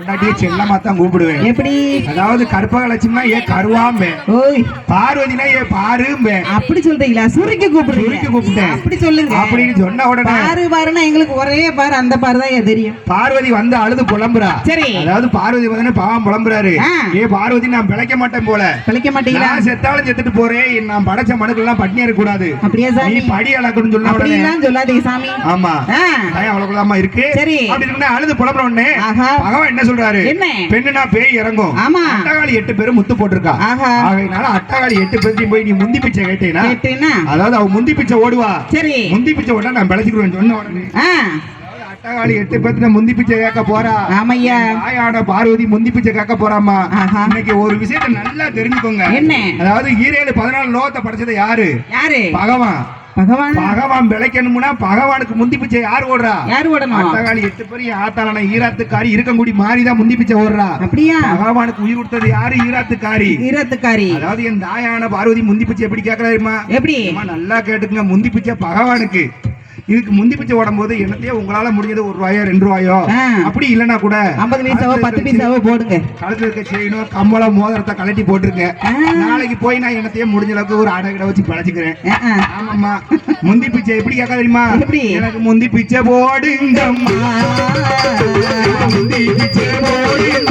பொண்டாட்டியை செல்லமா தான் கூப்பிடுவேன். எப்படி? அதாவது கற்பகலட்சுமினா ஏ கருவாம்பே. ஓய். பார்வதினா ஏ பாரும்பே. அப்படி சொல்றீங்களா? சுருக்கி கூப்பிடுறீங்க சுருக்கி கூப்பிட்டேன். அப்படி சொல்லுங்க. அப்படின்னு சொன்ன உடனே பாரு பாருன்னா எங்களுக்கு ஒரே பாரு அந்த பாரு தான் தெரியும். பார்வதி வந்து அழுது புலம்புறா. சரி. அதாவது பார்வதி வந்து பாவம் புலம்புறாரு. ஏ பார்வதி நான் பிழைக்க மாட்டேன் போல. பிழைக்க மாட்டீங்களா? செத்தாலும் செத்துட்டு போறேன் நான் படைச்ச பட்னியா இருக்க கூடாது அப்படியா நீ சாமி படி அளக்கணும்னு சொன்ன உடனே சொல்லாதீங்க சாமி. ஆமா. அவ்வளவுதாம்மா இருக்கு. சரி. அப்படி இருக்குன்னா அழுது புலம்புற உடனே பகவான் என்ன சொல்றாரு? என்ன? பெண்ணுனா பேய் இறங்கும். ஆமா. அட்டகாளி எட்டு பேரும் முத்து போட்டிருக்கா? ஆகையினால அட்டகாளி எட்டு பேர்த்தையும் போய் நீ முந்தி பிச்சை கேட்டீங்கன்னா அதாவது அவ முந்தி பிச்சை ஓடுவா? சரி. முந்தி பிச்சை ஓட நான் பிழைச்சிக்கிறேன் சொன்ன உடனே. அட்டகாளி எட்டு பேர்த்துல முந்தி பிச்சை கேட்க போறா? ஆமையா. தாயான பார்வதி முந்தி பிச்சை கேட்க போறாமா. இன்னைக்கு ஒரு விஷயத்தை நல்லா தெரிஞ்சுக்கோங்க. என்ன? அதாவது ஈரேழு பதினாலு லோகத்தை படைச்சது யாரு? யாரு? பகவான். பகவான்? பகவான் பிழைக்கணும்னா பகவானுக்கு முந்தி பிச்சை யார் ஓடுறா? யாரு ஓடணும்? அட்டகாளி எட்டு பேரும் ஆத்தாளான ஈராத்துக்காரி இருக்கங்குடி மாறிதான் முந்தி பிச்சை ஓடுறா. அப்படியா? பகவானுக்கு உயிர் கொடுத்தது யாரு? ஈராத்துக்காரி. ஈரத்துக்காரி. அதாவது என் தாயான பார்வதி முந்தி பிச்சை எப்படி கேட்கறாருமா? எப்படி? நல்லா கேட்டுக்குங்க முந்தி பிச்சை பகவானுக்கு. இதுக்கு முந்தி பிச்சை ஓடும் போது என்னத்தையே உங்களால முடிஞ்சது ஒரு ரூபாயோ ரெண்டு ரூபாயோ. அப்படி இல்லைன்னா கூட ஐம்பது பைசாவோ பத்து பைசாவோ போடுங்க கழுத்துல இருக்க செயினோ கம்மலோ மோதிரத்தை கழட்டி போட்டிருக்கேன் ஆ. நாளைக்கு போய் நான் என்னத்தையே முடிஞ்ச அளவுக்கு ஒரு அடை கிட வச்சு பழச்சிக்கிறேன் ஆ, ஆ. ஆமாம்மா முந்தி பிச்சை எப்படி கேட்க தெரியுமா? எனக்கு முந்தி பிச்சை போடுங்கம்மா முந்தி பிச்சை போடுங்கம்மா